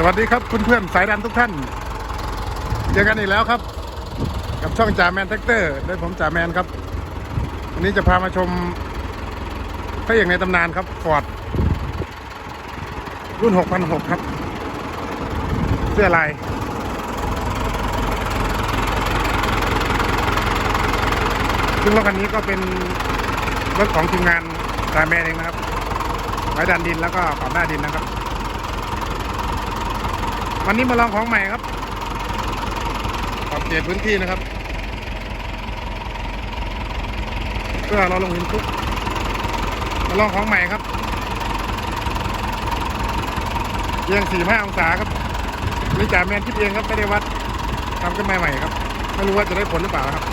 สวัสดีครับเพื่อนๆสายดันทุกท่านเจอกันอีกแล้วครับ กับช่องจ่าแมนแท็กเตอร์โดยผมจ่าแมนครับ วันนี้จะพามาชมพระเอกในตำนานครับฟอร์ดรุ่น6,600ครับ เสื้อลายซึ่งรถคันนี้ก็เป็นรถของทีมงานจ่าแมนเองนะครับไว้ดันดินแล้วก็ปรับหน้าดินนะครับ วันนี้มาลองของใหม่ครับปรับเปลี่ยนพื้นที่นะครับ เพื่อเราลงหินคุกมาลองของใหม่ครับเอียงสี่ห้าองศาครับนี่จ่าแมนคิดเองครับไม่ได้วัดทำขึ้นมาใหม่ครับ ไม่รู้ว่าจะได้ผลหรือเปล่าครับ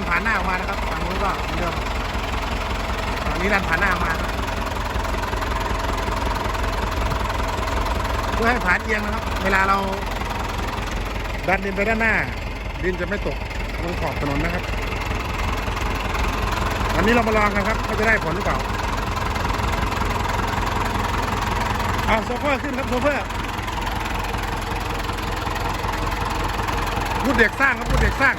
นผ่านหน้าออกมานะครับฝั่งนู้นก็เหมือนเดิมฝั่งนี้ดันผ่านหน้าออกมาเพื่อให้ผ่านเอียงนะครับ เวลาเราดันดินไปด้านหน้า ดินจะไม่ตกลงขอบถนนนะครับวันนี้เรามาลองกันครับว่าจะได้ผลหรือเปล่าเอาโซเฟอร์ขึ้นครับโซเฟอร์พูดเด็กสร้างครับพูดเด็กสร้าง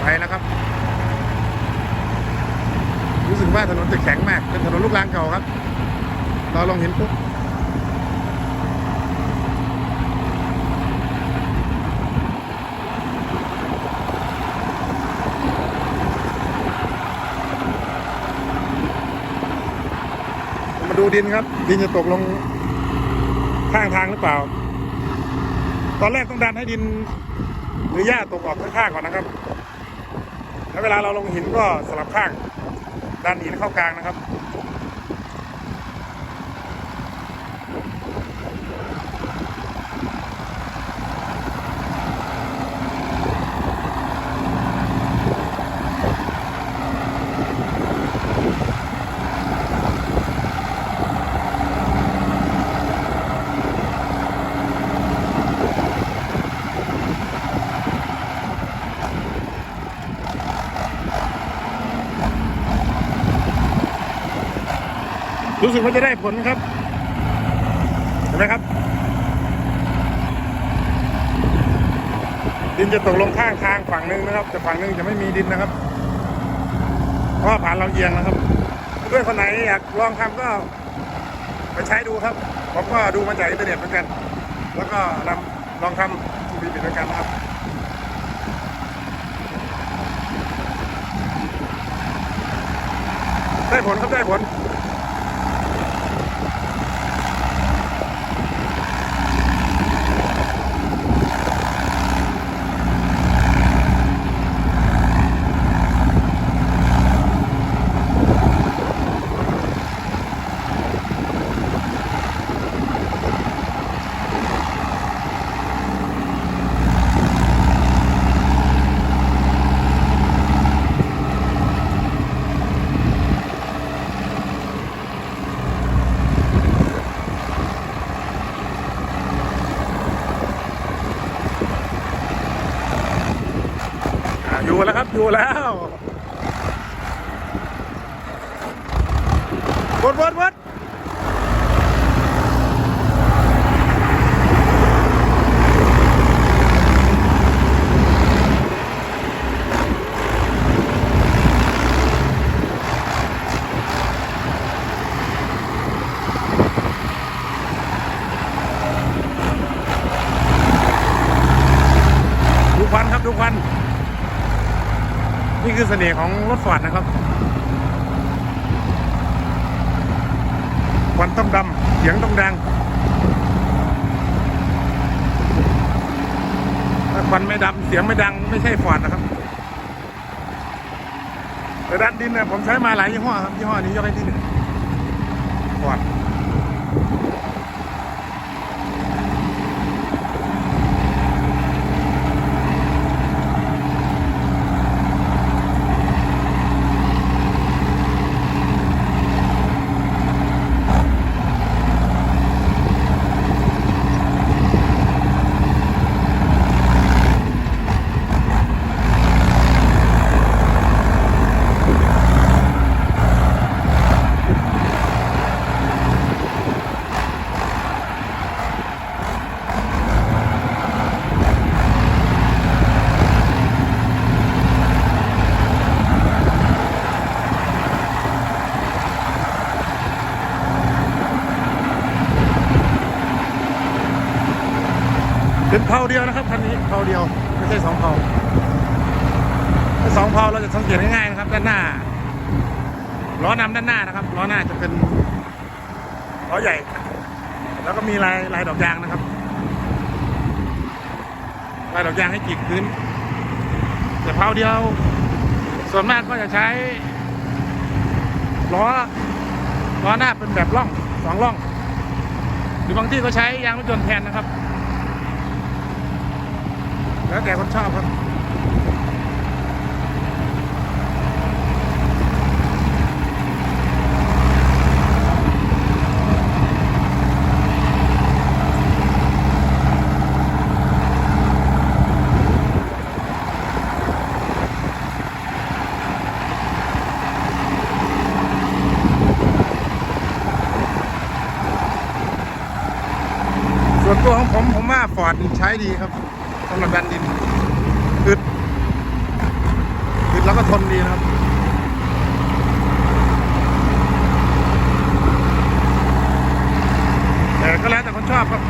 ไปแล้วครับ รู้สึก ว่าถนนจะแข็งมากเป็นถนนลูกรังเก่าครับ เราลองเห็นปุ๊บมาดูดินครับ ดินจะตกลงข้างทางหรือเปล่า ตอนแรกต้องดันให้ดิน หรือหญ้าตกออกข้างๆก่อนนะครับ แล้วเวลาเราลงหินก็สลับข้าง ด้านหินเข้ากลางนะครับ สึกว่าจะได้ผลครับ เห็นไหมครับ ดินจะตกลงข้างทางฝั่งหนึ่งนะครับ แต่ฝั่งหนึ่งจะไม่มีดินนะครับ เพราะผ่านเราเอียงนะครับเพื่อนคนไหนอยากลองทำก็ไปใช้ดูครับ ผมก็ดูมาจากอินเทอร์เน็ตเหมือนกัน แล้วก็นำลองทำทีวีปิดด้วยกันนะครับได้ผลครับได้ผล อ่าอยู่แล้วครับ อยู่แล้ว วดวดวดดูควันครับดูควัน นี่คือเสน่ห์ของรถฟอร์ดนะครับ วันต้องดำเสียงต้องดังถ้าควันไม่ดำเสียงไม่ดังไม่ใช่ฟอร์ดนะครับแต่ด้านดินเนี่ยผมใช้มาหลายยี่ห้อครับยี่ห้อนี้ยกให้ที่หนึ่งฟอร์ด ผาเดียวนะครับคันนี้เผาเดียวไม่ใช่สองเผาถ้าสองเผาเราจะสังเกตง่ายๆนะครับ ด้านหน้าล้อนำด้านหน้านะครับล้อหน้าจะเป็นล้อใหญ่ แล้วก็มีลายลายดอกยางนะครับลายดอกยางให้กีดพื้นแต่เผาเดียว ส่วนมากก็จะใช้ล้อล้อหน้าเป็นแบบล่องสองล่อง หรือบางที่ก็ใช้ยางรถยนต์แทนนะครับ แล้วแต่คนชอบครับส่วนตัวของผมผมว่าฟอร์ดใช้ดีครับำหรับดันดินอึดอึดแล้วก็ทนดีนะครับแต่ก็แล้วแต่คนชอบครับ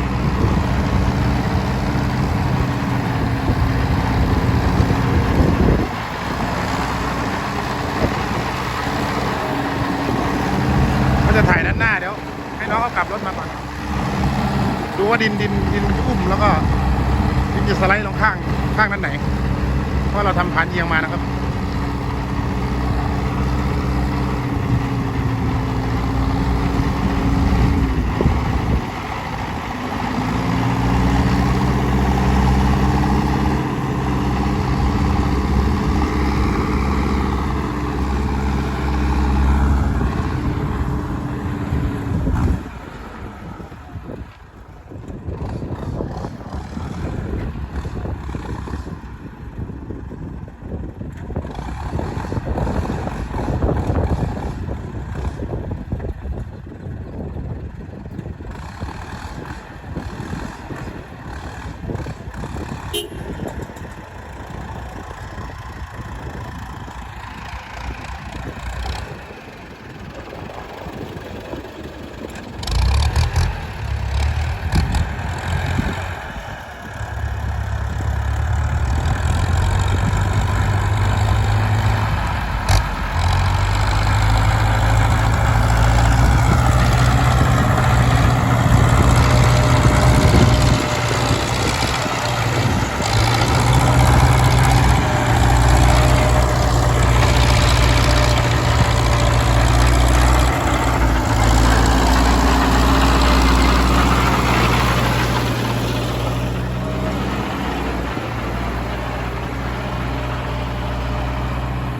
ก็จะถ่ายด้านหน้าเดี๋ยว ให้น้องเขากลับรถมาก่อน ดูว่าดินดินดินอุ้มแล้วก็ จะสไลด์ลงข้างข้างด้านไหน เพราะเราทำผ่านเอียงมานะครับ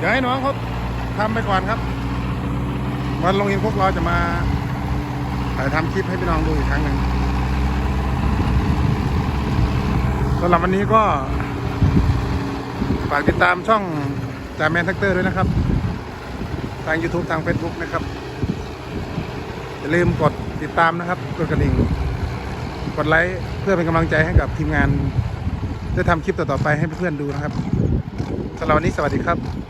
ดี๋ยวให้น้องเขาทำไปก่อนครับ วันลงอินพวกเราจะมาถ่ายทำคลิปให้พี่น้องดูอีกครั้งหนึ่งสำหรับวันนี้ก็ฝากติดตามช่องจ่าแมนแท็กเตอร์ด้วยนะครับ ทาง YouTube ทาง Facebook นะครับอย่าลืมกดติดตามนะครับ กดกระดิ่ง กดไลค์เพื่อเป็นกำลังใจให้กับทีมงานได้ทำคลิปต่อๆไปให้เพื่อนๆดูนะครับสำหรับวันนี้สวัสดีครับ